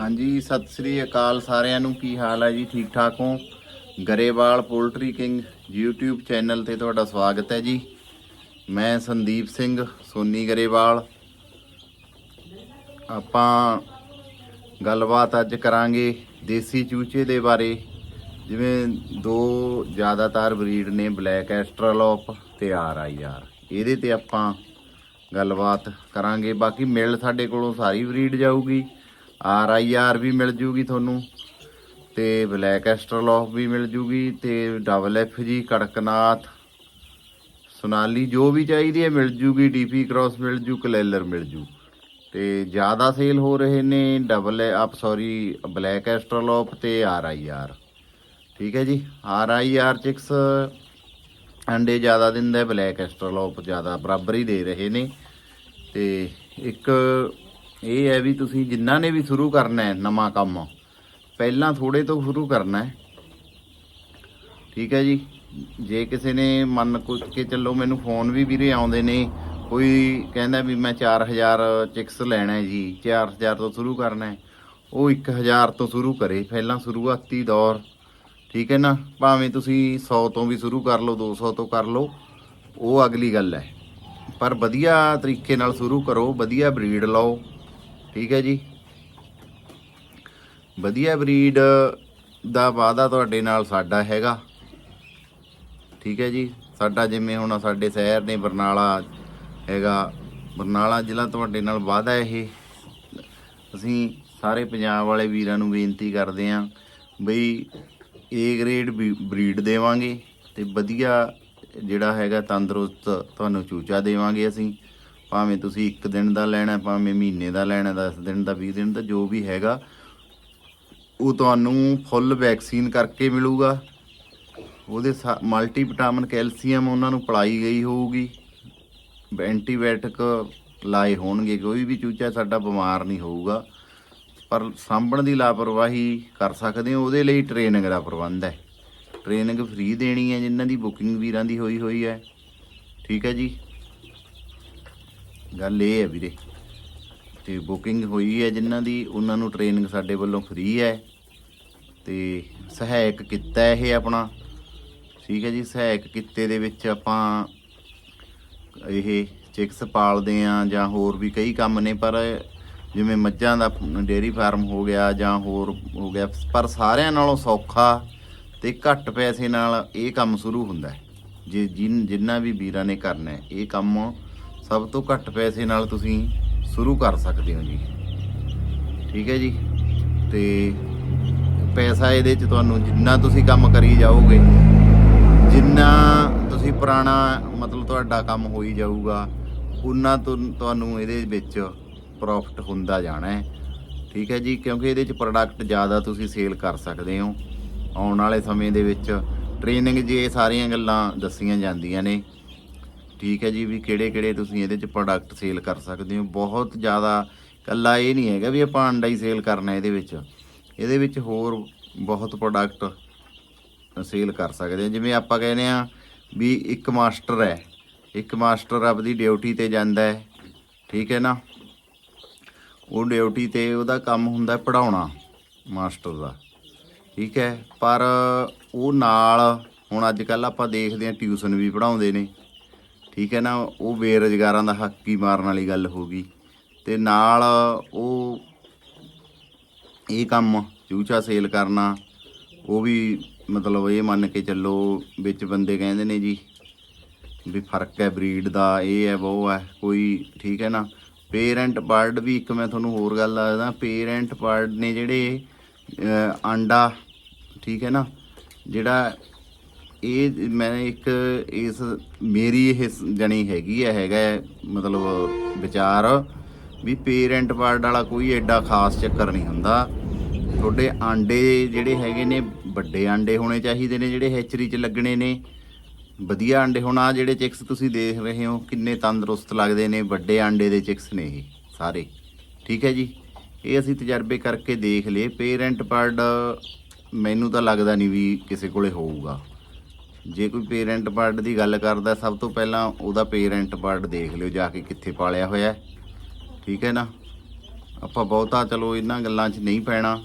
ਹਾਂਜੀ, ਸਤਿ ਸ੍ਰੀ ਅਕਾਲ ਸਾਰਿਆਂ ਨੂੰ। ਕੀ ਹਾਲ ਹੈ ਜੀ? ਠੀਕ ਠਾਕ ਹੋ? Grewal poultry king YouTube channel ਤੇ ਤੁਹਾਡਾ ਸਵਾਗਤ ਹੈ ਜੀ। ਮੈਂ ਸੰਦੀਪ ਸਿੰਘ, ਸੋਨੀ ਗਰੇਵਾਲ। ਆਪਾਂ ਗੱਲਬਾਤ ਅੱਜ ਕਰਾਂਗੇ ਦੇਸੀ ਚੂਚੇ ਦੇ ਬਾਰੇ। ਜਿਵੇਂ ਦੋ ਜ਼ਿਆਦਾਤਰ ਬਰੀਡ ਨੇ, ਬਲੈਕ ਐਸਟਰਾਲੋਪ ਤੇ ਆਰ ਆਈ ਆਰ। ਇਹਦੇ ਤੇ ਆਪਾਂ ਗੱਲਬਾਤ ਕਰਾਂਗੇ। ਬਾਕੀ ਮਿਲ ਸਾਡੇ ਕੋਲੋਂ ਸਾਰੀ ਬਰੀਡ ਜਾਊਗੀ। ਆਰ ਆਈ ਆਰ ਵੀ ਮਿਲ ਜੂਗੀ ਤੁਹਾਨੂੰ, ਤੇ ਬਲੈਕ ਐਸਟਰਲੋਫ ਵੀ ਮਿਲ ਜੂਗੀ, ਤੇ ਡਬਲ ਐਫ ਜੀ, ਕੜਕਨਾਥ, ਸੋਨਾਲੀ ਜੋ ਵੀ ਚਾਹੀਦੀ ਹੈ ਮਿਲ ਜੂਗੀ ਡੀਪੀ ਕ੍ਰਾਸ ਮਿਲ ਜੂ, ਕਲੈਲਰ ਮਿਲ ਜੂ। ਤੇ ਜ਼ਿਆਦਾ ਸੇਲ ਹੋ ਰਹੇ ਨੇ ਡਬਲ ਆਪ ਸੌਰੀ, ਬਲੈਕ ਐਸਟਰਲੋਪ ਤੇ ਆਰ ਆਈ ਆਰ। ਠੀਕ ਹੈ ਜੀ, ਆਰ ਆਈ ਆਰ ਚਿਕਸ ਅੰਡੇ ਜ਼ਿਆਦਾ ਦਿੰਦਾ, ਬਲੈਕ ਐਸਟਰਲੋਪ ਜ਼ਿਆਦਾ ਬਰਾਬਰ ਹੀ ਦੇ ਰਹੇ ਨੇ। ਤੇ ਇੱਕ ਇਹ ਹੈ ਵੀ ਤੁਸੀਂ ਜਿਨ੍ਹਾਂ ਨੇ ਵੀ ਸ਼ੁਰੂ ਕਰਨਾ ਹੈ ਨਵਾਂ ਕੰਮ, ਪਹਿਲਾਂ ਥੋੜੇ ਤੋਂ ਸ਼ੁਰੂ ਕਰਨਾ ਹੈ। ਠੀਕ ਹੈ ਜੀ? ਜੇ ਕਿਸੇ ਨੇ ਮੰਨ ਕੁ ਕੇ ਚੱਲੋ ਮੈਨੂੰ ਫੋਨ ਵੀ ਵੀਰੇ ਆਉਂਦੇ ਨੇ, ਕੋਈ ਕਹਿੰਦਾ ਵੀ ਮੈਂ 4000 ਚਿਕਸ ਲੈਣਾ ਹੈ ਜੀ 4000 ਤੋਂ ਸ਼ੁਰੂ ਕਰਨਾ ਹੈ, ਉਹ 1000 ਤੋਂ ਸ਼ੁਰੂ ਕਰੇ, ਪਹਿਲਾਂ ਸ਼ੁਰੂਆਤੀ ਦੌਰ। ਠੀਕ ਹੈ ਨਾ? ਭਾਵੇਂ ਤੁਸੀਂ 100 ਤੋਂ ਵੀ ਸ਼ੁਰੂ ਕਰ ਲਓ 200 ਤੋਂ ਕਰ ਲਓ, ਉਹ ਅਗਲੀ ਗੱਲ ਹੈ। ਪਰ ਵਧੀਆ ਤਰੀਕੇ ਨਾਲ ਸ਼ੁਰੂ ਕਰੋ, ਵਧੀਆ ਬਰੀਡ ਲਓ। ਠੀਕ ਹੈ ਜੀ। ਵਧੀਆ ਬਰੀਡ ਦਾ ਵਾਅਦਾ ਤੁਹਾਡੇ ਨਾਲ ਸਾਡਾ ਹੈਗਾ। ਠੀਕ ਹੈ ਜੀ। ਸਾਡਾ ਜਿਵੇਂ ਹੁਣ ਸਾਡੇ ਸ਼ਹਿਰ ਨੇ ਬਰਨਾਲਾ ਹੈਗਾ। ਬਰਨਾਲਾ ਜ਼ਿਲ੍ਹਾ ਤੁਹਾਡੇ ਨਾਲ ਵਾਅਦਾ ਇਹ। ਅਸੀਂ ਸਾਰੇ ਪੰਜਾਬ ਵਾਲੇ ਵੀਰਾਂ ਨੂੰ ਬੇਨਤੀ ਕਰਦੇ ਆਂ ਬਈ ਏ ਗ੍ਰੇਡ ਬਰੀਡ ਦੇਵਾਂਗੇ ਤੇ ਵਧੀਆ ਜਿਹੜਾ ਹੈਗਾ ਤੰਦਰੁਸਤ ਤੁਹਾਨੂੰ ਚੂਚਾ ਦੇਵਾਂਗੇ ਅਸੀਂ। ਭਾਵੇਂ ਤੁਸੀਂ ਇੱਕ ਦਿਨ ਦਾ ਲੈਣਾ ਭਾਵੇਂ ਮਹੀਨੇ ਦਾ ਲੈਣਾ 10 ਦਿਨ ਦਾ 20 ਦਿਨ ਦਾ, ਜੋ ਵੀ ਹੈਗਾ, ਉਹ ਤੁਹਾਨੂੰ ਫੁੱਲ ਵੈਕਸੀਨ ਕਰਕੇ ਮਿਲੂਗਾ। ਉਹਦੇ ਮਲਟੀ ਵਿਟਾਮਿਨ ਕੈਲਸ਼ੀਅਮ ਉਹਨਾਂ ਨੂੰ ਪਲਾਈ ਗਈ ਹੋਊਗੀ। ਐਂਟੀਬਾਇਓਟਿਕ ਲਾਏ ਹੋਣਗੇ, ਕੋਈ ਵੀ ਚੂਚਾ ਸਾਡਾ ਬਿਮਾਰ ਨਹੀਂ ਹੋਊਗਾ। ਪਰ ਸਾਂਭਣ ਦੀ ਲਾਪਰਵਾਹੀ ਕਰ ਸਕਦੇ ਹੋ, ਉਹਦੇ ਲਈ ਟ੍ਰੇਨਿੰਗ ਦਾ ਪ੍ਰਬੰਧ ਹੈ। ਟ੍ਰੇਨਿੰਗ ਫ੍ਰੀ ਦੇਣੀ ਹੈ, ਜਿਨ੍ਹਾਂ ਦੀ ਬੁਕਿੰਗ ਵੀਰਾਂ ਦੀ ਹੋਈ ਹੋਈ ਹੈ। ਠੀਕ ਹੈ ਜੀ? ਗੱਲ ਇਹ ਹੈ ਵੀਰੇ ਤੇ ਬੁਕਿੰਗ ਹੋਈ ਹੈ ਜਿਨ੍ਹਾਂ ਦੀ, ਉਹਨਾਂ ਨੂੰ ਟ੍ਰੇਨਿੰਗ ਸਾਡੇ ਵੱਲੋਂ ਫ੍ਰੀ ਹੈ ਤੇ ਸਹਾਇਕ ਕਿੱਤਾ ਇਹ ਆਪਣਾ। ਠੀਕ ਹੈ ਜੀ, ਸਹਾਇਕ ਕਿੱਤੇ ਦੇ ਵਿੱਚ ਆਪਾਂ ਇਹ ਚਿਕਸ ਪਾਲਦੇ ਆ ਜਾਂ ਹੋਰ ਵੀ ਕਈ ਕੰਮ ਨੇ, ਪਰ ਜਿਵੇਂ ਮੱਝਾਂ ਦਾ ਡੇਅਰੀ ਫਾਰਮ ਹੋ ਗਿਆ ਜਾਂ ਹੋਰ ਹੋ ਗਿਆ, ਪਰ ਸਾਰਿਆਂ ਨਾਲੋਂ ਸੌਖਾ ਤੇ ਘੱਟ ਪੈਸੇ ਨਾਲ ਇਹ ਕੰਮ ਸ਼ੁਰੂ ਹੁੰਦਾ ਹੈ। ਜੇ ਜਿਨ, ਜਿੰਨਾ ਵੀ ਵੀਰਾਂ ਨੇ ਕਰਨਾ ਹੈ, ਇਹ ਕੰਮ ਸਭ ਤੋਂ ਘੱਟ ਪੈਸੇ ਨਾਲ ਤੁਸੀਂ ਸ਼ੁਰੂ ਕਰ ਸਕਦੇ ਹੋ ਜੀ। ਠੀਕ ਹੈ ਜੀ? ਤੇ ਪੈਸਾ ਇਹਦੇ ਚ ਤੁਹਾਨੂੰ ਜਿੰਨਾ ਤੁਸੀਂ ਕੰਮ ਕਰੀ ਜਾਓਗੇ, ਜਿੰਨਾ ਤੁਸੀਂ ਪੁਰਾਣਾ ਮਤਲਬ ਤੁਹਾਡਾ ਕੰਮ ਹੋਈ ਜਾਊਗਾ, ਉਨਾ ਤੁਹਾਨੂੰ ਇਹਦੇ ਵਿੱਚ ਪ੍ਰੋਫਿਟ ਹੁੰਦਾ ਜਾਣਾ ਹੈ। ਠੀਕ ਹੈ ਜੀ? ਕਿਉਂਕਿ ਇਹਦੇ ਚ ਪ੍ਰੋਡਕਟ ਜ਼ਿਆਦਾ ਤੁਸੀਂ ਸੇਲ ਕਰ ਸਕਦੇ ਹੋ। ਆਉਣ ਵਾਲੇ ਸਮੇਂ ਦੇ ਵਿੱਚ ਟ੍ਰੇਨਿੰਗ ਜੇ ਇਹ ਸਾਰੀਆਂ ਗੱਲਾਂ ਦੱਸੀਆਂ ਜਾਂਦੀਆਂ ਨੇ ਠੀਕ ਹੈ ਜੀ, ਵੀ ਕਿਹੜੇ ਕਿਹੜੇ ਤੁਸੀਂ ਇਹਦੇ ਚ ਪ੍ਰੋਡਕਟ ਸੇਲ ਕਰ ਸਕਦੇ ਹੋ। ਬਹੁਤ ਜ਼ਿਆਦਾ ਕੱਲਾ ਇਹ ਨਹੀਂ ਹੈਗਾ ਵੀ ਆਪਾਂ ਅੰਡਾ ਹੀ ਸੇਲ ਕਰਨਾ ਇਹਦੇ ਵਿੱਚ। ਇਹਦੇ ਵਿੱਚ ਹੋਰ ਬਹੁਤ ਪ੍ਰੋਡਕਟ ਸੇਲ ਕਰ ਸਕਦੇ ਹਾਂ। ਜਿਵੇਂ ਆਪਾਂ ਕਹਿੰਦੇ ਆ ਵੀ ਇੱਕ ਮਾਸਟਰ ਹੈ। ਇੱਕ ਮਾਸਟਰ ਆਪਦੀ ਡਿਊਟੀ ਤੇ ਜਾਂਦਾ ਹੈ। ਠੀਕ ਹੈ ਨਾ? ਉਹ ਡਿਊਟੀ ਤੇ ਉਹਦਾ ਕੰਮ ਹੁੰਦਾ ਪੜਾਉਣਾ ਮਾਸਟਰ ਦਾ। ਠੀਕ ਹੈ? ਪਰ ਉਹ ਨਾਲ ਹੁਣ ਅੱਜ ਕੱਲ ਆਪਾਂ ਦੇਖਦੇ ਹਾਂ ਟਿਊਸ਼ਨ ਵੀ ਪੜਾਉਂਦੇ ਨੇ। ਠੀਕ ਹੈ ਨਾ ਉਹ ਬੇਰੁਜ਼ਗਾਰਾਂ ਦਾ ਹੱਕ ਹੀ ਮਾਰਨ ਵਾਲੀ ਗੱਲ ਹੋ ਗਈ। ਤੇ ਨਾਲ ਉਹ ਇਹ ਕੰਮ ਚੂਚਾ ਸੇਲ ਕਰਨਾ ਉਹ ਵੀ ਮਤਲਬ ਇਹ ਮੰਨ ਕੇ ਚੱਲੋ ਵਿੱਚ ਬੰਦੇ ਕਹਿੰਦੇ ਨੇ ਜੀ ਵੀ ਫ਼ਰਕ ਹੈ ਬਰੀਡ ਦਾ ਇਹ ਹੈ ਉਹ ਹੈ ਕੋਈ ਠੀਕ ਹੈ ਨਾ। ਪੇਰੈਂਟ ਬਰਡ ਵੀ ਇੱਕ ਮੈਂ ਤੁਹਾਨੂੰ ਹੋਰ ਗੱਲ ਦੱਸਦਾ ਪੇਰੈਂਟ ਬਰਡ ਨੇ ਜਿਹੜੇ ਅਹ, ਆਂਡਾ ਠੀਕ ਹੈ ਨਾ ਜਿਹੜਾ ਇਹ ਮੈਂ ਇੱਕ ਇਸ ਮੇਰੀ ਇਹ ਸ- ਜਣੀ ਹੈਗੀ ਹੈ, ਹੈਗਾ ਮਤਲਬ ਵਿਚਾਰ ਵੀ ਪੇਰੈਂਟ ਬਰਡ ਵਾਲਾ ਕੋਈ ਐਡਾ ਖਾਸ ਚੱਕਰ ਨਹੀਂ ਹੁੰਦਾ। ਤੁਹਾਡੇ ਆਂਡੇ ਜਿਹੜੇ ਹੈਗੇ ਨੇ, ਵੱਡੇ ਆਂਡੇ ਹੋਣੇ ਚਾਹੀਦੇ ਨੇ ਜਿਹੜੇ ਹੈਚਰੀ 'ਚ ਲੱਗਣੇ ਨੇ। ਵਧੀਆ ਆਂਡੇ ਹੁਣ ਆ ਜਿਹੜੇ ਚਿਕਸ ਤੁਸੀਂ ਦੇਖ ਰਹੇ ਹੋ, ਕਿੰਨੇ ਤੰਦਰੁਸਤ ਲੱਗਦੇ ਨੇ, ਵੱਡੇ ਆਂਡੇ ਦੇ ਚਿਕਸ ਨੇ ਇਹ ਸਾਰੇ। ਠੀਕ ਹੈ ਜੀ? ਇਹ ਅਸੀਂ ਤਜਰਬੇ ਕਰਕੇ ਦੇਖ ਲਏ। ਪੇਰੈਂਟ ਬਰਡ ਮੈਨੂੰ ਤਾਂ ਲੱਗਦਾ ਨਹੀਂ ਵੀ ਕਿਸੇ ਕੋਲੇ ਹੋਊਗਾ। ਜੇ ਕੋਈ ਪੇਰੈਂਟ ਬਰਡ ਦੀ ਗੱਲ ਕਰਦਾ, ਸਭ ਤੋਂ ਪਹਿਲਾਂ ਉਹਦਾ ਪੇਰੈਂਟ ਬਰਡ ਦੇਖ ਲਿਓ ਜਾ ਕੇ ਕਿੱਥੇ ਪਾਲਿਆ ਹੋਇਆ ਹੈ। ਠੀਕ ਹੈ ਨਾ? ਆਪਾਂ ਬਹੁਤਾ ਚਲੋ ਇਹਨਾਂ ਗੱਲਾਂ 'ਚ ਨਹੀਂ ਪੈਣਾ।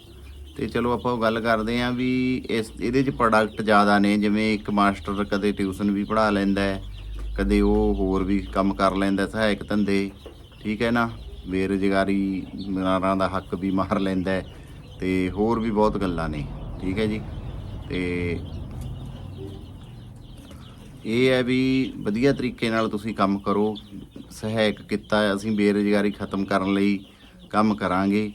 ਤੇ ਚਲੋ ਆਪਾਂ ਉਹ ਗੱਲ ਕਰਦੇ ਆਂ ਵੀ ਇਸ, ਇਹਦੇ 'ਚ ਪ੍ਰੋਡਕਟ ਜ਼ਿਆਦਾ ਨੇ, ਜਿਵੇਂ ਇੱਕ ਮਾਸਟਰ ਕਦੇ ਟਿਊਸ਼ਨ ਵੀ ਪੜ੍ਹਾ ਲੈਂਦਾ ਹੈ, ਕਦੇ ਉਹ ਹੋਰ ਵੀ ਕੰਮ ਕਰ ਲੈਂਦਾ ਸਹਾਇਕ ਧੰਦੇ। ਠੀਕ ਹੈ ਨਾ? ਬੇਰੁਜ਼ਗਾਰੀ ਮਰਾਰਾਂ ਦਾ ਹੱਕ ਵੀ ਮਾਰ ਲੈਂਦਾ ਹੈ, ਤੇ ਹੋਰ ਵੀ ਬਹੁਤ ਗੱਲਾਂ ਨੇ। ਠੀਕ ਹੈ ਜੀ? ਤੇ ਇਹ ਹੈ ਵੀ ਵਧੀਆ ਤਰੀਕੇ ਨਾਲ ਤੁਸੀਂ ਕੰਮ ਕਰੋ, ਸਹਾਇਕ ਕੀਤਾ, ਅਸੀਂ ਬੇਰੁਜ਼ਗਾਰੀ ਖਤਮ ਕਰਨ ਲਈ ਕੰਮ ਕਰਾਂਗੇ।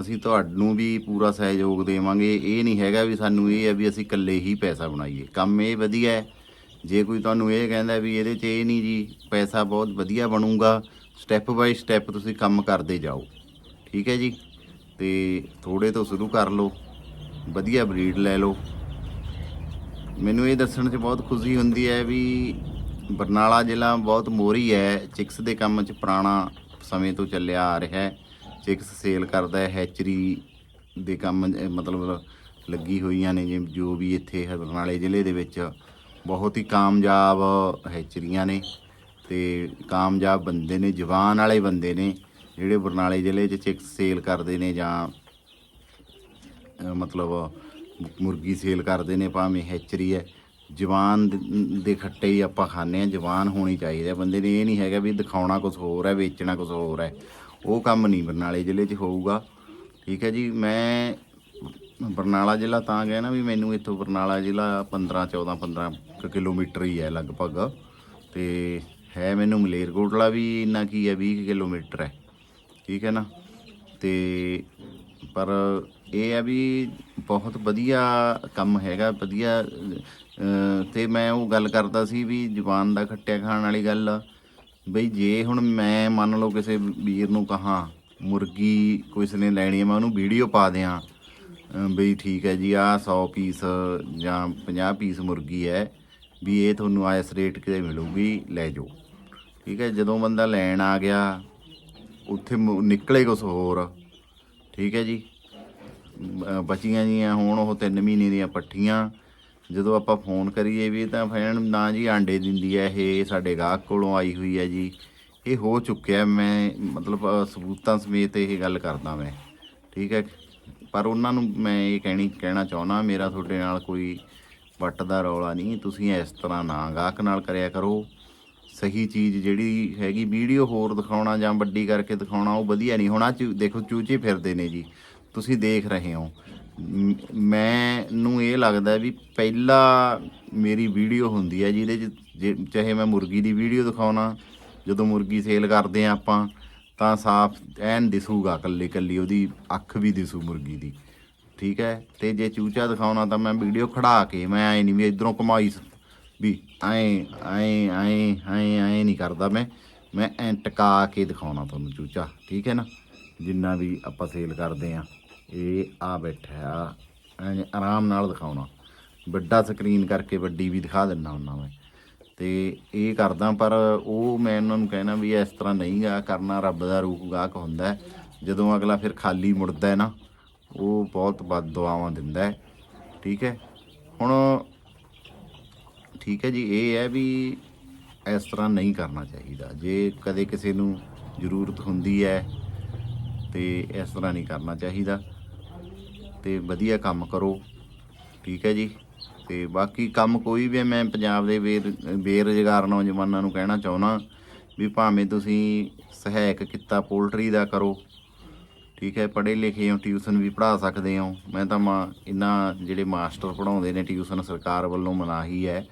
ਅਸੀਂ ਤੁਹਾਨੂੰ ਵੀ ਪੂਰਾ ਸਹਿਯੋਗ ਦੇਵਾਂਗੇ। ਇਹ ਨਹੀਂ ਹੈਗਾ ਵੀ ਸਾਨੂੰ ਇਹ ਹੈ ਵੀ ਅਸੀਂ ਇਕੱਲੇ ਹੀ ਪੈਸਾ ਬਣਾਈਏ। ਕੰਮ ਇਹ ਵਧੀਆ ਹੈ। ਜੇ ਕੋਈ ਤੁਹਾਨੂੰ ਇਹ ਕਹਿੰਦਾ ਵੀ ਇਹਦੇ 'ਚ ਇਹ ਨਹੀਂ ਜੀ, ਪੈਸਾ ਬਹੁਤ ਵਧੀਆ ਬਣੂਗਾ ਸਟੈਪ ਬਾਈ ਸਟੈਪ ਤੁਸੀਂ ਕੰਮ ਕਰਦੇ ਜਾਓ। ਠੀਕ ਹੈ ਜੀ? ਤੇ ਥੋੜੇ ਤੋਂ ਸ਼ੁਰੂ ਕਰ ਲਓ। ਵਧੀਆ ਬਰੀਡ ਲੈ ਲਓ। ਮੈਨੂੰ ਇਹ ਦੱਸਣ 'ਚ ਬਹੁਤ ਖੁਸ਼ੀ ਹੁੰਦੀ ਹੈ ਵੀ ਬਰਨਾਲਾ ਜ਼ਿਲ੍ਹਾ ਬਹੁਤ ਮੋਰੀ ਹੈ। ਚਿਕਸ ਦੇ ਕੰਮ 'ਚ ਪੁਰਾਣਾ ਸਮੇਂ ਤੋਂ ਚੱਲਿਆ ਆ ਰਿਹਾ ਹੈ। ਚਿਕਸ ਸੇਲ ਕਰਦਾ ਹੈ, ਹੈਚਰੀ ਦੇ ਕੰਮ, ਮਤਲਬ ਲੱਗੀ ਹੋਈਆਂ ਨੇ ਜਿਵੇਂ ਜੋ ਵੀ ਇੱਥੇ ਹੈ ਬਰਨਾਲੇ ਜ਼ਿਲ੍ਹੇ ਦੇ ਵਿੱਚ। ਬਹੁਤ ਹੀ ਕਾਮਯਾਬ ਹੈਚਰੀਆਂ ਨੇ ਤੇ ਕਾਮਯਾਬ ਬੰਦੇ ਨੇ, ਜਵਾਨ ਵਾਲੇ ਬੰਦੇ ਨੇ ਜਿਹੜੇ ਬਰਨਾਲੇ ਜ਼ਿਲ੍ਹੇ 'ਚ ਚਿਕਸ ਸੇਲ ਕਰਦੇ ਨੇ ਜਾਂ ਮਤਲਬ ਮੁਰਗੀ ਸੇਲ ਕਰਦੇ ਨੇ, ਭਾਵੇਂ ਹੈਚਰੀ ਹੈ। ਜਵਾਨ ਦ- ਦੇ ਖੱਟੇ ਹੀ ਆਪਾਂ ਖਾਂਦੇ ਆ ਜਵਾਨ ਹੋਣੀ ਚਾਹੀਦੀ ਹੈ। ਬੰਦੇ ਨੇ ਇਹ ਨਹੀਂ ਹੈਗਾ ਵੀ ਦਿਖਾਉਣਾ ਕੁਝ ਹੋਰ ਹੈ, ਵੇਚਣਾ ਕੁਝ ਹੋਰ ਹੈ। ਉਹ ਕੰਮ ਨਹੀਂ ਬਰਨਾਲੇ ਜ਼ਿਲ੍ਹੇ 'ਚ ਹੋਊਗਾ। ਠੀਕ ਹੈ ਜੀ, ਮੈਂ ਬਰਨਾਲਾ ਜ਼ਿਲ੍ਹਾ ਤਾਂ ਗਿਆ ਨਾ ਵੀ ਮੈਨੂੰ ਇੱਥੋਂ ਬਰਨਾਲਾ ਜ਼ਿਲ੍ਹਾ 15 14 15 ਕਿਲੋਮੀਟਰ ਹੀ ਹੈ ਲਗਭਗ। ਤੇ ਹੈ ਮੈਨੂੰ ਮਲੇਰਕੋਟਲਾ ਵੀ ਇੰਨਾ ਕੀ ਹੈ 20 ਕਿਲੋਮੀਟਰ ਹੈ। ਠੀਕ ਹੈ ਨਾ? ਤੇ ਪਰ ਇਹ ਹੈ ਵੀ ਬਹੁਤ ਵਧੀਆ ਕੰਮ ਹੈਗਾ ਵਧੀਆ ਅਹ, ਤੇ ਮੈਂ ਉਹ ਗੱਲ ਕਰਦਾ ਸੀ ਵੀ ਜ਼ੁਬਾਨ ਦਾ ਖੱਟਿਆ ਖਾਣ ਵਾਲੀ ਗੱਲ। ਬਈ ਜੇ ਹੁਣ ਮੈਂ ਮੰਨ ਲਓ ਕਿਸੇ ਵੀਰ ਨੂੰ ਕਹਾ ਮੁਰਗੀ ਕਿਸ ਨੇ ਲੈਣੀ ਹੈ ਮੈਂ ਉਹਨੂੰ ਵੀਡੀਓ ਪਾ ਦਿਆਂ ਬਈ ਠੀਕ ਹੈ ਜੀ ਆ 100 ਪੀਸ ਜਾਂ 50 ਪੀਸ ਮੁਰਗੀ ਹੈ ਵੀ ਇਹ ਤੁਹਾਨੂੰ ਇਸ ਰੇਟ ਕਿਤੇ ਮਿਲੂਗੀ ਲੈ ਜਾਓ। ਠੀਕ ਹੈ ਜਦੋਂ ਬੰਦਾ ਲੈਣ ਆ ਗਿਆ ਉੱਥੇ ਮੁ- ਨਿਕਲੇ ਕੁਛ ਹੋਰ। ਠੀਕ ਹੈ ਜੀ। ਬਚੀਆਂ ਜੀਆਂ ਹੋਣ, ਉਹ 3 ਮਹੀਨੇ ਦੀਆਂ ਪੱਠੀਆਂ। ਜਦੋਂ ਆਪਾਂ ਫੋਨ ਕਰੀਏ ਵੀ ਤਾਂ ਫੈਨ ਨਾ ਜੀ ਆਂਡੇ ਦਿੰਦੀ ਹੈ ਇਹ ਸਾਡੇ ਗਾਹਕ ਕੋਲੋਂ ਆਈ ਹੋਈ ਹੈ ਜੀ। ਇਹ ਹੋ ਚੁੱਕਿਆ ਮੈਂ, ਮਤਲਬ ਸਬੂਤਾਂ ਸਮੇਤ ਇਹ ਗੱਲ ਕਰਦਾ ਮੈਂ। ਠੀਕ ਹੈ ਪਰ ਉਹਨਾਂ ਨੂੰ ਮੈਂ ਇਹ ਕਹਿਣੀ, ਕਹਿਣਾ ਚਾਹੁੰਦਾ, ਮੇਰਾ ਤੁਹਾਡੇ ਨਾਲ ਕੋਈ ਵੱਟ ਦਾ ਰੌਲਾ ਨਹੀਂ। ਤੁਸੀਂ ਇਸ ਤਰ੍ਹਾਂ ਨਾ ਗਾਹਕ ਨਾਲ ਕਰਿਆ ਕਰੋ। ਸਹੀ ਚੀਜ਼ ਜਿਹੜੀ ਹੈਗੀ, ਵੀਡੀਓ ਹੋਰ ਦਿਖਾਉਣਾ ਜਾਂ ਵੱਡੀ ਕਰਕੇ ਦਿਖਾਉਣਾ, ਉਹ ਵਧੀਆ ਨਹੀਂ। ਹੋਣਾ ਚੂ, ਦੇਖੋ, ਚੂਚੇ ਫਿਰਦੇ ਨੇ ਜੀ। ਤੁਸੀਂ ਦੇਖ ਰਹੇ ਹੋ। ਮੈਨੂੰ ਇਹ ਲੱਗਦਾ ਵੀ ਪਹਿਲਾ ਮੇਰੀ ਵੀਡੀਓ ਹੁੰਦੀ ਹੈ ਜਿਹਦੇ 'ਚ ਜੇ- ਚਾਹੇ ਮੈਂ ਮੁਰਗੀ ਦੀ ਵੀਡੀਓ ਦਿਖਾਉਣਾ, ਜਦੋਂ ਮੁਰਗੀ ਸੇਲ ਕਰਦੇ ਆ ਆਪਾਂ, ਤਾਂ ਸਾਫ਼ ਐਨ ਦਿਸੂਗਾ ਕੱਲੀ ਕੱਲੀ, ਉਹਦੀ ਅੱਖ ਵੀ ਦਿਸੂ ਮੁਰਗੀ ਦੀ। ਠੀਕ ਹੈ? ਤੇ ਜੇ ਚੂਚਾ ਦਿਖਾਉਣਾ ਤਾਂ ਮੈਂ ਵੀਡੀਓ ਖੜਾ ਕੇ, ਮੈਂ ਐ ਨਹੀਂ ਵੀ ਇਧਰੋਂ ਕਮਾਈ ਵੀ ਐ ਐ ਐ ਐ ਐ ਨਹੀਂ ਕਰਦਾ ਮੈਂ। ਮੈਂ ਐ ਟਕਾ ਕੇ ਦਿਖਾਉਣਾ ਤੁਹਾਨੂੰ ਚੂਚਾ। ਠੀਕ ਹੈ ਨਾ? ਜਿੰਨਾ ਵੀ ਆਪਾਂ ਸੇਲ ਕਰਦੇ ਆ ਇਹ ਆ ਬੈਠਾ ਆਰਾਮ ਨਾਲ ਦਿਖਾਉਣਾ। ਵੱਡਾ ਸਕਰੀਨ ਕਰਕੇ ਵੱਡੀ ਵੀ ਦਿਖਾ ਦਿੰਦਾ ਹੁੰਦਾ ਮੈਂ। ਤੇ ਇਹ ਕਰਦਾ, ਪਰ ਉਹ ਮੈਂ ਉਹਨਾਂ ਨੂੰ ਕਹਿਣਾ ਵੀ ਇਸ ਤਰ੍ਹਾਂ ਨਹੀਂ ਗਾ ਕਰਨਾ, ਰੱਬ ਦਾ ਰੂਪ ਗਾਹਕ ਹੁੰਦਾ ਜਦੋਂ ਅਗਲਾ ਫਿਰ ਖਾਲੀ ਮੁੜਦਾ ਹੈ ਨਾ, ਉਹ ਬਹੁਤ ਬਦ ਦੁਆਵਾਂ ਦਿੰਦਾ ਹੈ। ਠੀਕ ਹੈ? ਹੁਣ ਠੀਕ ਹੈ ਜੀ, ਇਹ ਹੈ ਵੀ ਇਸ ਤਰ੍ਹਾਂ ਨਹੀਂ ਕਰਨਾ ਚਾਹੀਦਾ। ਜੇ ਕਦੇ ਕਿਸੇ ਨੂੰ ਜ਼ਰੂਰਤ ਹੁੰਦੀ ਹੈ, ਤੇ ਇਸ ਤਰ੍ਹਾਂ ਨਹੀਂ ਕਰਨਾ ਚਾਹੀਦਾ। ਤੇ ਵਧੀਆ ਕੰਮ ਕਰੋ। ਠੀਕ ਹੈ ਜੀ? ਤੇ ਬਾਕੀ ਕੰਮ ਕੋਈ ਵੀ ਹੈ, ਮੈਂ ਪੰਜਾਬ ਦੇ ਬੇਰ ਬੇਰੁਜ਼ਗਾਰ ਨੌਜਵਾਨਾਂ ਨੂੰ ਕਹਿਣਾ ਚਾਹੁੰਦਾ ਵੀ ਭਾਵੇਂ ਤੁਸੀਂ ਸਹਾਇਕ ਕਿੱਤਾ ਪੋਲਟਰੀ ਦਾ ਕਰੋ। ਠੀਕ ਹੈ? ਪੜ੍ਹੇ ਲਿਖੇ ਹੋ ਟਿਊਸ਼ਨ ਵੀ ਪੜ੍ਹਾ ਸਕਦੇ ਹੋ। ਮੈਂ ਤਾਂ ਮਾ ਇਹਨਾਂ ਜਿਹੜੇ ਮਾਸਟਰ ਪੜ੍ਹਾਉਂਦੇ ਨੇ ਟਿਊਸ਼ਨ ਸਰਕਾਰ ਵੱਲੋਂ ਮਨਾਹੀ ਹੈ।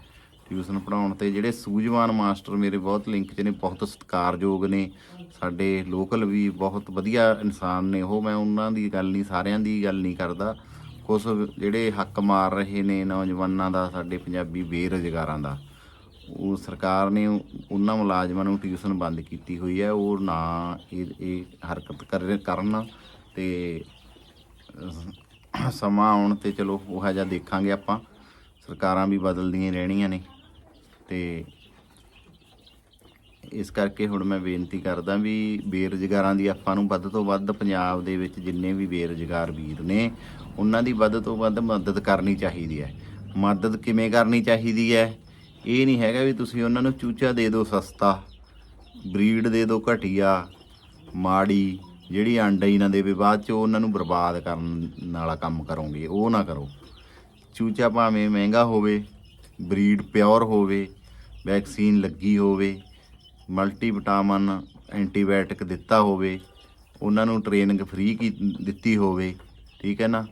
ਟਿਊਸ਼ਨ ਪੜ੍ਹਾਉਣ ਤੇ ਜਿਹੜੇ ਸੂਝਵਾਨ ਮਾਸਟਰ ਮੇਰੇ ਬਹੁਤ ਲਿੰਕ 'ਚ ਨੇ, ਬਹੁਤ ਸਤਿਕਾਰਯੋਗ ਨੇ। ਸਾਡੇ ਲੋਕਲ ਵੀ ਬਹੁਤ ਵਧੀਆ ਇਨਸਾਨ ਨੇ ਉਹ, ਮੈਂ ਉਹਨਾਂ ਦੀ ਗੱਲ ਨਹੀਂ, ਸਾਰਿਆਂ ਦੀ ਗੱਲ ਨਹੀਂ ਕਰਦਾ। ਕੁਝ ਜਿਹੜੇ ਹੱਕ ਮਾਰ ਰਹੇ ਨੇ ਨੌਜਵਾਨਾਂ ਦਾ, ਸਾਡੇ ਪੰਜਾਬੀ ਬੇਰੁਜ਼ਗਾਰਾਂ ਦਾ। ਉਹ ਸਰਕਾਰ ਨੇ ਉਹਨਾਂ ਮੁਲਾਜ਼ਮਾਂ ਨੂੰ ਟਿਊਸ਼ਨ ਬੰਦ ਕੀਤੀ ਹੋਈ ਹੈ। ਉਹ ਨਾ ਇਹ ਇਹ ਹਰਕਤ ਕਰ ਕਰਨ ਤੇ ਸਮਾਂ ਆਉਣ ਤੇ ਚਲੋ, ਉਹ ਜਿਹਾ ਦੇਖਾਂਗੇ ਆਪਾਂ। ਸਰਕਾਰਾਂ ਵੀ ਬਦਲਦੀਆਂ ਰਹਿਣੀਆਂ ਨੇ। ਤੇ ਇਸ ਕਰਕੇ ਹੁਣ ਮੈਂ ਬੇਨਤੀ ਕਰਦਾ ਵੀ ਬੇਰੁਜ਼ਗਾਰਾਂ ਦੀ ਆਪਾਂ ਨੂੰ ਵੱਧ ਤੋਂ ਵੱਧ ਪੰਜਾਬ ਦੇ ਵਿੱਚ ਜਿੰਨੇ ਵੀ ਬੇਰੁਜ਼ਗਾਰ ਵੀਰ ਨੇ, ਉਹਨਾਂ ਦੀ ਵੱਧ ਤੋਂ ਵੱਧ ਮਦਦ ਕਰਨੀ ਚਾਹੀਦੀ ਹੈ। ਮਦਦ ਕਿਵੇਂ ਕਰਨੀ ਚਾਹੀਦੀ ਹੈ? ਇਹ ਨਹੀਂ ਹੈਗਾ ਵੀ ਤੁਸੀਂ ਉਹਨਾਂ ਨੂੰ ਚੂਚਾ ਦੇ ਦਿਓ ਸਸਤਾ, ਬਰੀਡ ਦੇ ਦਿਓ ਘਟੀਆ, ਮਾੜੀ, ਜਿਹੜੀ ਅੰਡਾ ਹੀ ਨਾ ਦੇਵੇ, ਬਾਅਦ ਚ ਉਹਨਾਂ ਨੂੰ ਬਰਬਾਦ ਕਰਨ ਵਾਲਾ ਕੰਮ ਕਰੋਗੇ, ਉਹ ਨਾ ਕਰੋ। ਚੂਚਾ ਭਾਵੇਂ ਮਹਿੰਗਾ ਹੋਵੇ ਬਰੀਡ ਪਿਓਰ ਹੋਵੇ, ਵੈਕਸੀਨ ਲੱਗੀ ਹੋਵੇ ਮਲਟੀ ਵਿਟਾਮਿਨ ਐਂਟੀਬਾਇਓਟਿਕ ਦਿੱਤਾ ਹੋਵੇ, ਉਹਨਾਂ ਨੂੰ ਟ੍ਰੇਨਿੰਗ ਫ੍ਰੀ ਕੀ ਦਿੱਤੀ ਹੋਵੇ, ਠੀਕ ਹੈ ਨਾ?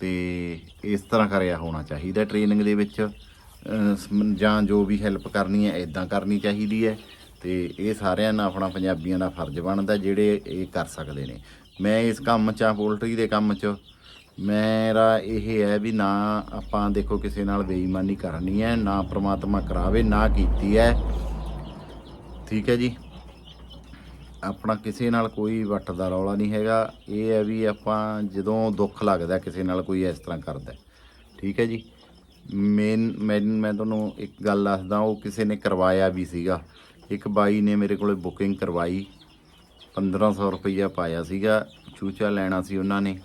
ਤੇ ਇਸ ਤਰ੍ਹਾਂ ਕਰਿਆ ਹੋਣਾ ਚਾਹੀਦਾ ਟ੍ਰੇਨਿੰਗ ਦੇ ਵਿੱਚ ਜਾਂ ਜੋ ਵੀ ਹੈਲਪ ਕਰਨੀ ਹੈ ਇਦਾਂ ਕਰਨੀ ਚਾਹੀਦੀ ਹੈ, ਤੇ ਇਹ ਸਾਰਿਆਂ ਨਾਲ ਆਪਣਾ ਪੰਜਾਬੀਆਂ ਦਾ ਫਰਜ਼ ਬਣਦਾ, ਜਿਹੜੇ ਇਹ ਕਰ ਸਕਦੇ ਨੇ। ਮੈਂ ਇਸ ਕੰਮ 'ਚ ਆ, ਪੋਲਟਰੀ ਦੇ ਕੰਮ 'ਚ। ਮੇਰਾ ਇਹ ਹੈ ਵੀ ਨਾ ਆਪਾਂ ਦੇਖੋ ਕਿਸੇ ਨਾਲ ਬੇਈਮਾਨੀ ਕਰਨੀ ਹੈ, ਨਾ ਪ੍ਰਮਾਤਮਾ ਕਰਾਵੇ, ਨਾ ਕੀਤੀ ਹੈ। ਠੀਕ ਹੈ ਜੀ? ਆਪਣਾ ਕਿਸੇ ਨਾਲ ਕੋਈ ਵੱਟ ਦਾ ਰੌਲਾ ਨਹੀਂ ਹੈਗਾ। ਇਹ ਹੈ ਵੀ ਆਪਾਂ ਜਦੋਂ ਦੁੱਖ ਲੱਗਦਾ ਕਿਸੇ ਨਾਲ ਕੋਈ ਇਸ ਤਰ੍ਹਾਂ ਕਰਦਾ। ਠੀਕ ਹੈ ਜੀ? ਮੇਨ, ਮੈਂ ਮੈਂ ਤੁਹਾਨੂੰ ਇੱਕ ਗੱਲ ਦੱਸਦਾ, ਉਹ ਕਿਸੇ ਨੇ ਕਰਵਾਇਆ ਵੀ ਸੀਗਾ। ਇੱਕ ਬਾਈ ਨੇ ਮੇਰੇ ਕੋਲੇ ਬੁਕਿੰਗ ਕਰਵਾਈ। 1500 ਰੁਪਈਆ ਪਾਇਆ ਸੀਗਾ। ਚੂਚਾ ਲੈਣਾ ਸੀ ਉਹਨਾਂ ਨੇ।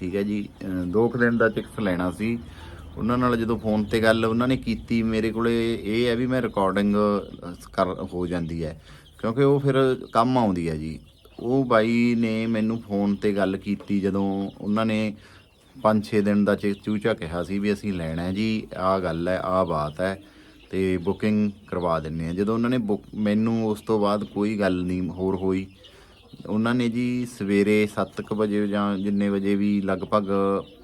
ਠੀਕ ਹੈ ਜੀ। ਅਹ ਦੋ ਕੁ ਦਿਨ ਦਾ ਟਿਕਟ ਲੈਣਾ ਸੀ। ਉਹਨਾਂ ਨਾਲ ਜਦੋਂ ਫੋਨ ਤੇ ਗੱਲ ਉਹਨਾਂ ਨੇ ਕੀਤੀ, ਮੇਰੇ ਕੋਲੇ ਇਹ ਹੈ ਵੀ ਮੈਂ ਰਿਕਾਰਡਿੰਗ ਕਰ ਹੋ ਜਾਂਦੀ ਹੈ। ਕਿਉਂਕਿ ਉਹ ਫਿਰ ਕੰਮ ਆਉਂਦੀ ਹੈ ਜੀ। ਉਹ ਬਾਈ ਨੇ ਮੈਨੂੰ ਫੋਨ ਤੇ ਗੱਲ ਕੀਤੀ ਜਦੋਂ ਉਹਨਾਂ ਨੇ 5-6 ਦਿਨ ਦਾ ਚੇ- ਚੂਚਾ ਕਿਹਾ ਸੀ ਵੀ ਅਸੀਂ ਲੈਣਾ ਹੈ ਜੀ, ਆਹ ਗੱਲ ਹੈ, ਆਹ ਬਾਤ ਹੈ, ਤੇ ਬੁਕਿੰਗ ਕਰਵਾ ਦਿੰਨੇ ਆ ਜਦੋਂ ਉਹਨਾਂ ਨੇ ਬੁੱਕ, ਮੈਨੂੰ ਉਸ ਤੋਂ ਬਾਅਦ ਕੋਈ ਗੱਲ ਨਹੀਂ ਹੋਰ ਹੋਈ। ਉਹਨਾਂ ਨੇ ਜੀ ਸਵੇਰੇ 7:00 ਵਜੇ ਜਾਂ ਜਿੰਨੇ ਵਜੇ ਵੀ ਲਗਭਗ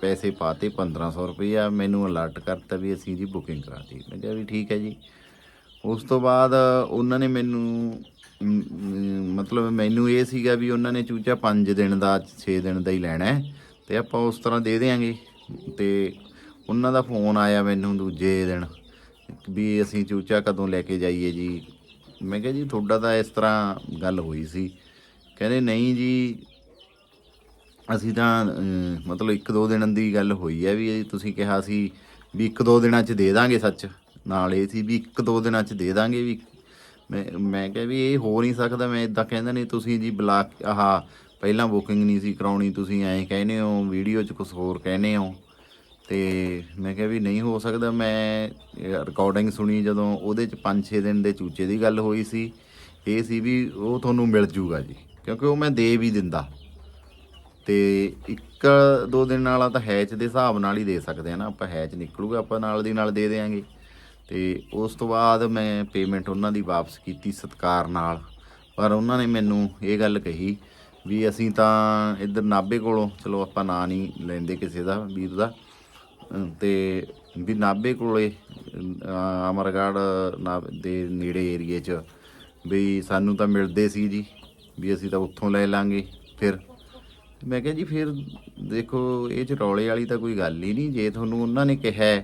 ਪੈਸੇ ਪਾਤੇ 1500 ਰੁਪਇਆ ਮੈਨੂੰ ਅਲਰਟ ਕਰਤਾ ਵੀ ਅਸੀਂ ਜੀ ਬੁਕਿੰਗ ਕਰਾਤੀ। ਮੈਂ ਕਿਹਾ ਵੀ ਠੀਕ ਹੈ ਜੀ। ਉਸ ਤੋਂ ਬਾਅਦ ਉਹਨਾਂ ਨੇ ਮੈਨੂੰ ਮਤਲਬ ਮੈਨੂੰ ਇਹ ਸੀਗਾ ਵੀ ਉਹਨਾਂ ਨੇ ਚੂਚਾ 5 ਦਿਨ ਦਾ 6 ਦਿਨ ਦਾ ਹੀ ਲੈਣਾ ਹੈ ਤੇ ਆਪਾਂ ਉਸ ਤਰ੍ਹਾਂ ਦੇ ਦੇਾਂਗੇ ਤੇ ਉਹਨਾਂ ਦਾ ਫੋਨ ਆਇਆ ਮੈਨੂੰ ਦੂਜੇ ਦਿਨ ਵੀ ਅਸੀਂ ਚੂਚਾ ਕਦੋਂ ਲੈ ਕੇ ਜਾਈਏ ਜੀ। ਮੈਂ ਕਿਹਾ ਜੀ, ਤੁਹਾਡਾ ਤਾਂ ਇਸ ਤਰ੍ਹਾਂ ਗੱਲ ਹੋਈ ਸੀ। ਕਹਿੰਦੇ ਨਹੀਂ ਜੀ, ਅਸੀਂ ਤਾਂ ਮਤਲਬ ਇੱਕ ਦੋ ਦਿਨ ਦੀ ਗੱਲ ਹੋਈ ਹੈ ਵੀ ਇਹ ਤੁਸੀਂ ਕਿਹਾ ਸੀ ਵੀ ਇੱਕ ਦੋ ਦਿਨਾਂ 'ਚ ਦੇ ਦਾਂਗੇ ਸੱਚ। ਨਾਲ ਇਹ ਸੀ ਵੀ ਇੱਕ ਦੋ ਦਿਨਾਂ 'ਚ ਦੇ ਦਾਂਗੇ ਵੀ। ਮੈਂ ਮੈਂ ਕਿਹਾ ਵੀ ਇਹ ਹੋ ਨਹੀਂ ਸਕਦਾ, ਮੈਂ ਇਦਾਂ ਕਹਿੰਦਾ ਨਹੀਂ, ਤੁਸੀਂ ਜੀ ਬਲਾਕ, ਆਹ ਪਹਿਲਾਂ ਬੁਕਿੰਗ ਨਹੀਂ ਸੀ ਕਰਾਉਣੀ, ਤੁਸੀਂ ਐਂ ਕਹਿੰਦੇ ਹੋ, ਵੀਡੀਓ 'ਚ ਕੁਝ ਹੋਰ ਕਹਿੰਦੇ ਹੋ। ਤੇ ਮੈਂ ਕਿਹਾ ਵੀ ਨਹੀਂ ਹੋ ਸਕਦਾ, ਮੈਂ ਰਿਕਾਰਡਿੰਗ ਸੁਣੀ ਜਦੋਂ ਉਹਦੇ 'ਚ 5-6 ਦਿਨ ਦੇ ਚੂਚੇ ਦੀ ਗੱਲ ਹੋਈ ਸੀ। ਇਹ ਸੀ ਵੀ ਉਹ ਤੁਹਾਨੂੰ ਮਿਲ ਜੂਗਾ ਜੀ। ਕਿਉਂਕਿ ਉਹ ਮੈਂ ਦੇ ਵੀ ਦਿੰਦਾ। ਤੇ ਇੱਕ ਦੋ ਦਿਨ ਵਾਲਾ ਤਾਂ ਹੈਚ ਦੇ ਹਿਸਾਬ ਨਾਲ ਹੀ ਦੇ ਸਕਦੇ ਆ ਨਾ। ਆਪਾਂ ਹੈਚ ਨਿਕਲੂਗਾ, ਆਪਾਂ ਨਾਲ ਦੀ ਨਾਲ ਦੇ ਦੇਾਂਗੇ ਤੇ ਉਸ ਤੋਂ ਬਾਅਦ ਮੈਂ ਪੇਮੈਂਟ ਉਹਨਾਂ ਦੀ ਵਾਪਸ ਕੀਤੀ ਸਤਕਾਰ ਨਾਲ। ਪਰ ਉਹਨਾਂ ਨੇ ਮੈਨੂੰ ਇਹ ਗੱਲ ਕਹੀ ਵੀ ਅਸੀਂ ਤਾਂ ਇੱਧਰ ਨਾਭੇ ਕੋਲੋਂ, ਚਲੋ ਆਪਾਂ ਨਾਂ ਨਹੀਂ ਲੈਂਦੇ ਕਿਸੇ ਦਾ, ਵੀਰ ਦਾ। ਅਮ ਤੇ ਵੀ ਨਾਭੇ ਕੋਲੇ ਅਹ ਅਮਰਗੜ੍ਹ ਨਾ ਦੇ ਨੇੜੇ ਏਰੀਏ 'ਚ ਵੀ ਸਾਨੂੰ ਤਾਂ ਮਿਲਦੇ ਸੀ ਜੀ। ਵੀ ਅਸੀਂ ਤਾਂ ਉੱਥੋਂ ਲੈ ਲਾਂਗੇ, ਫਿਰ। ਮੈਂ ਕਿਹਾ ਜੀ, ਫਿਰ ਦੇਖੋ, ਇਹ ਚ ਰੌਲੇ ਵਾਲੀ ਤਾਂ ਕੋਈ ਗੱਲ ਹੀ ਨਹੀਂ। ਜੇ ਤੁਹਾਨੂੰ ਉਹਨਾਂ ਨੇ ਕਿਹਾ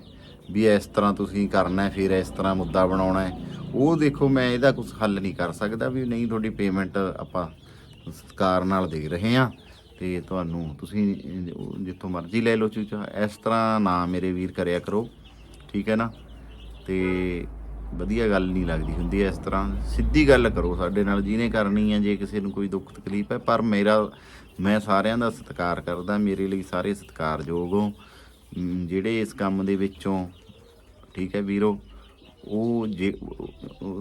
ਵੀ ਇਸ ਤਰ੍ਹਾਂ ਤੁਸੀਂ ਕਰਨਾ ਹੈ ਫਿਰ ਇਸ ਤਰ੍ਹਾਂ ਮੁੱਦਾ ਬਣਾਉਣਾ ਹੈ ਉਹ ਦੇਖੋ, ਮੈਂ ਇਹਦਾ ਕੁਝ ਹੱਲ ਨਹੀਂ ਕਰ ਸਕਦਾ ਵੀ ਨਹੀਂ ਤੁਹਾਡੀ ਪੇਮੈਂਟ ਆਪਾਂ ਸਤਿਕਾਰ ਨਾਲ ਦੇ ਰਹੇ ਹਾਂ। ਤੇ ਤੁਹਾਨੂੰ, ਤੁਸੀਂ ਜਿੱਥੋਂ ਮਰਜ਼ੀ ਲੈ ਲਓ ਚੂਚਾ। ਇਸ ਤਰ੍ਹਾਂ ਨਾ ਮੇਰੇ ਵੀਰ ਕਰਿਆ ਕਰੋ। ਠੀਕ ਹੈ ਨਾ? ਤੇ ਵਧੀਆ ਗੱਲ ਨਹੀਂ ਲੱਗਦੀ ਹੁੰਦੀ ਇਸ ਤਰ੍ਹਾਂ। ਸਿੱਧੀ ਗੱਲ ਕਰੋ ਸਾਡੇ ਨਾਲ, ਜਿਹਨੇ ਕਰਨੀ ਹੈ ਜੇ ਕਿਸੇ ਨੂੰ ਕੋਈ ਦੁੱਖ ਤਕਲੀਫ ਹੈ, ਪਰ ਮੇਰਾ, ਮੈਂ ਸਾਰਿਆਂ ਦਾ ਸਤਿਕਾਰ ਕਰਦਾ, ਮੇਰੇ ਲਈ ਸਾਰੇ ਸਤਿਕਾਰਯੋਗ ਹੋ। ਜਿਹੜੇ ਇਸ ਕੰਮ ਦੇ ਵਿੱਚੋਂ, ਠੀਕ ਹੈ ਵੀਰੋ, ਉਹ ਜੇ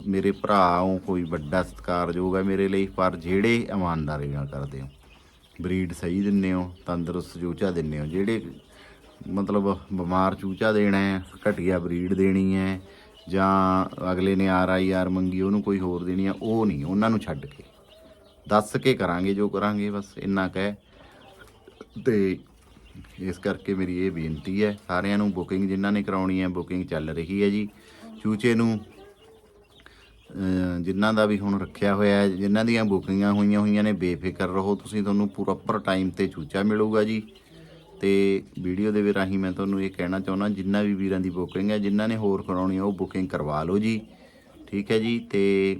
ਮੇਰੇ ਭਰਾ ਹੋ ਕੋਈ ਵੱਡਾ ਸਤਿਕਾਰਯੋਗ ਹੈ ਮੇਰੇ ਲਈ, ਪਰ ਜਿਹੜੇ ਇਮਾਨਦਾਰੀ ਨਾਲ ਕਰਦੇ ਹੋ, ਬਰੀਡ ਸਹੀ ਦਿੰਦੇ ਹੋ, ਤੰਦਰੁਸਤ ਚੂਚਾ ਦਿੰਦੇ ਹੋ, ਜਿਹੜੇ ਮਤਲਬ ਬਿਮਾਰ ਚੂਚਾ ਦੇਣਾ ਹੈ, ਘਟੀਆ ਬਰੀਡ ਦੇਣੀ ਹੈ ਜਾਂ ਅਗਲੇ ਨੇ ਆਰ ਆਈ ਆਰ ਮੰਗੀ, ਉਹਨੂੰ ਕੋਈ ਹੋਰ ਦੇਣੀ ਆ, ਉਹ ਨਹੀਂ, ਉਹਨਾਂ ਨੂੰ ਛੱਡ ਕੇ। ਦੱਸ ਕੇ ਕਰਾਂਗੇ, ਜੋ ਕਰਾਂਗੇ, ਬਸ ਇੰਨਾ ਕਹਿ ਤੇ ਇਸ ਕਰਕੇ ਮੇਰੀ ਇਹ ਬੇਨਤੀ ਹੈ, ਸਾਰਿਆਂ ਨੂੰ ਬੁਕਿੰਗ ਜਿਨ੍ਹਾਂ ਨੇ ਕਰਾਉਣੀ ਹੈ, ਬੁਕਿੰਗ ਚੱਲ ਰਹੀ ਹੈ ਜੀ। ਚੂਚੇ ਨੂੰ ਜਿਨ੍ਹਾਂ ਦਾ ਵੀ ਹੁਣ ਰੱਖਿਆ ਹੋਇਆ ਹੈ, ਜਿਨ੍ਹਾਂ ਦੀਆਂ ਬੁਕਿੰਗਾਂ ਹੋਈਆਂ ਹੋਈਆਂ ਨੇ, ਬੇਫਿਕਰ ਰਹੋ, ਤੁਸੀਂ ਤੁਹਾਨੂੰ ਪ੍ਰੋਪਰ ਟਾਈਮ ਤੇ ਚੂਚਾ ਮਿਲੂਗਾ ਜੀ। ਤੇ ਵੀਡੀਓ ਦੇ ਵੀ ਰਾਹੀਂ ਮੈਂ ਤੁਹਾਨੂੰ ਇਹ ਕਹਿਣਾ ਚਾਹੁੰਦਾ, ਜਿੰਨਾ ਵੀ ਵੀਰਾਂ ਦੀ ਬੁਕਿੰਗ ਹੈ, ਜਿਨ੍ਹਾਂ ਨੇ ਹੋਰ ਕਰਾਉਣੀ ਹੈ ਉਹ ਬੁਕਿੰਗ ਕਰਵਾ ਲਓ ਜੀ। ਠੀਕ ਹੈ ਜੀ? ਤੇ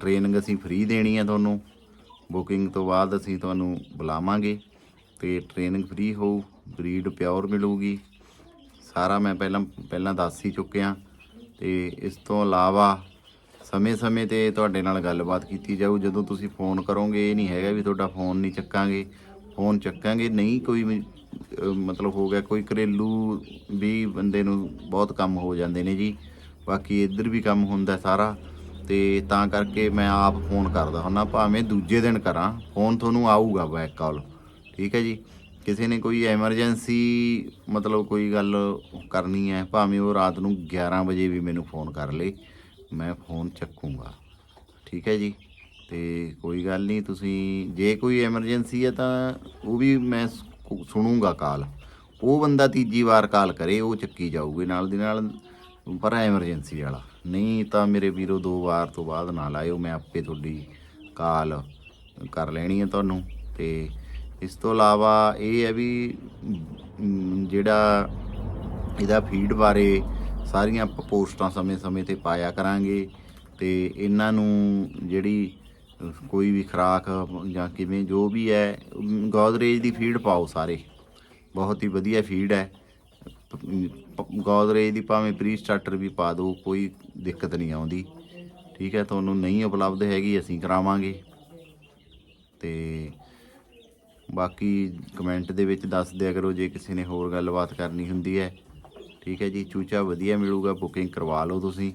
ਟ੍ਰੇਨਿੰਗ ਅਸੀਂ ਫ੍ਰੀ ਦੇਣੀ ਹੈ ਤੁਹਾਨੂੰ। ਬੁਕਿੰਗ ਤੋਂ ਬਾਅਦ ਅਸੀਂ ਤੁਹਾਨੂੰ ਬੁਲਾਵਾਂਗੇ। ਤੇ ਟ੍ਰੇਨਿੰਗ ਫ੍ਰੀ ਹੋਊ ਬਰੀਡ ਪਿਓਰ ਮਿਲੂਗੀ। ਸਾਰਾ ਮੈਂ ਪਹਿਲਾਂ ਪਹਿਲਾਂ ਦੱਸ ਹੀ ਚੁੱਕਿਆ। ਤੇ ਇਸ ਤੋਂ ਇਲਾਵਾ ਸਮੇਂ-ਸਮੇਂ ਤੇ ਤੁਹਾਡੇ ਨਾਲ ਗੱਲਬਾਤ ਕੀਤੀ ਜਾਊ। ਜਦੋਂ ਤੁਸੀਂ ਫੋਨ ਕਰੋਗੇ, ਇਹ ਨਹੀਂ ਹੈਗਾ ਵੀ ਤੁਹਾਡਾ ਫੋਨ ਨਹੀਂ ਚੱਕਾਂਗੇ। ਫੋਨ ਚੱਕਾਂਗੇ, ਨਹੀਂ ਕੋਈ ਮਤਲਬ ਹੋ ਗਿਆ ਕੋਈ ਘਰੇਲੂ ਵੀ ਬੰਦੇ ਨੂੰ ਬਹੁਤ ਕੰਮ ਹੋ ਜਾਂਦੇ ਨੇ ਜੀ। ਬਾਕੀ ਇੱਧਰ ਵੀ ਕੰਮ ਹੁੰਦਾ ਸਾਰਾ ਤੇ ਤਾਂ ਕਰਕੇ ਮੈਂ ਆਪ ਫੋਨ ਕਰਦਾ ਹੁੰਦਾ ਭਾਵੇਂ ਦੂਜੇ ਦਿਨ ਕਰਾਂ, ਫੋਨ ਤੁਹਾਨੂੰ ਆਊਗਾ ਬੈਕ ਕਾਲ ਠੀਕ ਹੈ ਜੀ। ਕਿਸੇ ਨੇ ਕੋਈ ਐਮਰਜੈਂਸੀ ਮਤਲਬ ਕੋਈ ਗੱਲ ਕਰਨੀ ਹੈ, ਭਾਵੇਂ ਉਹ ਰਾਤ ਨੂੰ 11 ਵਜੇ ਵੀ ਮੈਨੂੰ ਫੋਨ ਕਰ ਲੇ, ਮੈਂ ਫੋਨ ਚੱਕੂੰਗਾ, ਠੀਕ ਹੈ ਜੀ। ਤੇ ਕੋਈ ਗੱਲ ਨਹੀਂ, ਤੁਸੀਂ ਜੇ ਕੋਈ ਐਮਰਜੈਂਸੀ ਹੈ ਤਾਂ ਉਹ ਵੀ ਮੈਂ ਸੁਣੂਗਾ ਕਾਲ। ਉਹ ਬੰਦਾ ਤੀਜੀ ਵਾਰ ਕਾਲ ਕਰੇ, ਉਹ ਚੱਕੀ ਜਾਊਗੀ ਨਾਲ ਦੀ ਨਾਲ ਪਰ ਐਮਰਜੈਂਸੀ ਵਾਲਾ। ਨਹੀਂ ਤਾਂ ਮੇਰੇ ਵੀਰੋ ਦੋ ਵਾਰ ਤੋਂ ਬਾਅਦ ਨਾ ਲਾਇਓ, ਮੈਂ ਆਪੇ ਤੁਹਾਡੀ ਕਾਲ ਕਰ ਲੈਣੀ ਹੈ ਤੁਹਾਨੂੰ। ਤੇ ਇਸ ਤੋਂ ਇਲਾਵਾ ਇਹ ਹੈ ਵੀ ਜਿਹੜਾ ਇਹਦਾ ਫੀਡ ਬਾਰੇ ਸਾਰੀਆਂ ਪੋਸਟਾਂ ਸਮੇਂ-ਸਮੇਂ ਤੇ ਪਾਇਆ ਕਰਾਂਗੇ ਤੇ ਇਹਨਾਂ ਨੂੰ ਜਿਹੜੀ ਕੋਈ ਵੀ ਖਰਾਕ ਜਾਂ ਕਿਵੇਂ ਜੋ ਵੀ ਹੈ, ਗੋਦਰੇਜ ਦੀ ਫੀਡ ਪਾਓ ਸਾਰੇ। ਬਹੁਤ ਹੀ ਵਧੀਆ ਫੀਡ ਹੈ। ਗੋਦਰੇਜ ਦੀ ਭਾਵੇਂ ਪ੍ਰੀ ਸਟਾਰਟਰ ਵੀ ਪਾ ਦਿਓ, ਕੋਈ ਦਿੱਕਤ ਨਹੀਂ ਆਉਂਦੀ। ਠੀਕ ਹੈ, ਤੁਹਾਨੂੰ ਨਹੀਂ ਉਪਲਬਧ ਹੈਗੀ, ਅਸੀਂ ਕਰਾਵਾਂਗੇ। ਤੇ ਬਾਕੀ ਕਮੈਂਟ ਦੇ ਵਿੱਚ ਦੱਸ ਦਿਆ ਕਰੋ, ਜੇ ਕਿਸੇ ਨੇ ਹੋਰ ਗੱਲਬਾਤ ਕਰਨੀ ਹੁੰਦੀ ਹੈ। ਠੀਕ ਹੈ ਜੀ, ਚੂਚਾ ਵਧੀਆ ਮਿਲੂਗਾ ਬੁਕਿੰਗ ਕਰਵਾ ਲਓ ਤੁਸੀਂ।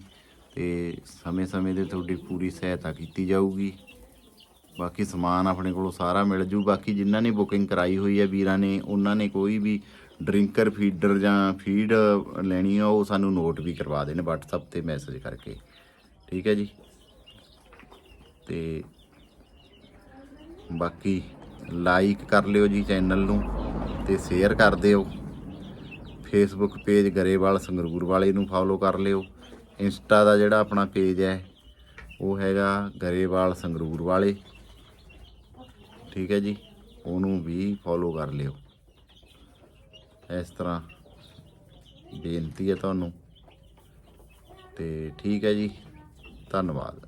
ਤੇ ਸਮੇਂ-ਸਮੇਂ ਦੇ ਤੁਹਾਡੀ ਪੂਰੀ ਸਹਾਇਤਾ ਕੀਤੀ ਜਾਊਗੀ। ਬਾਕੀ ਸਮਾਨ ਆਪਣੇ ਕੋਲੋਂ ਸਾਰਾ ਮਿਲ ਜੂ। ਬਾਕੀ ਜਿਨ੍ਹਾਂ ਨੇ ਬੁਕਿੰਗ ਕਰਾਈ ਹੋਈ ਹੈ ਵੀਰਾਂ ਨੇ, ਉਹਨਾਂ ਨੇ ਕੋਈ ਵੀ ਡਰਿੰਕਰ ਫੀਡਰ ਜਾਂ ਫੀਡ ਲੈਣੀ ਆ, ਉਹ ਸਾਨੂੰ ਨੋਟ ਵੀ ਕਰਵਾ ਦੇਣ WhatsApp ਤੇ ਮੈਸੇਜ ਕਰਕੇ। ਠੀਕ ਹੈ ਜੀ? ਤੇ ਬਾਕੀ ਲਾਈਕ ਕਰ ਲਿਓ ਜੀ ਚੈਨਲ ਨੂੰ ਤੇ ਸ਼ੇਅਰ ਕਰ ਦਿਓ। ਫੇਸਬੁੱਕ ਪੇਜ ਗਰੇਵਾਲ ਸੰਗਰੂਰ ਵਾਲੇ ਨੂੰ ਫੋਲੋ ਕਰ ਲਿਓ। ਇੰਸਟਾ ਦਾ ਜਿਹੜਾ ਆਪਣਾ ਪੇਜ ਹੈ, ਉਹ ਹੈਗਾ ਗਰੇਵਾਲ ਸੰਗਰੂਰ ਵਾਲੇ। ਠੀਕ ਹੈ ਜੀ, ਉਹਨੂੰ ਵੀ ਫੋਲੋ ਕਰ ਲਿਓ। ਇਸ ਤਰ੍ਹਾਂ ਬੇਨਤੀ ਹੈ ਤੁਹਾਨੂੰ। ਤੇ ਠੀਕ ਹੈ ਜੀ, ਧੰਨਵਾਦ।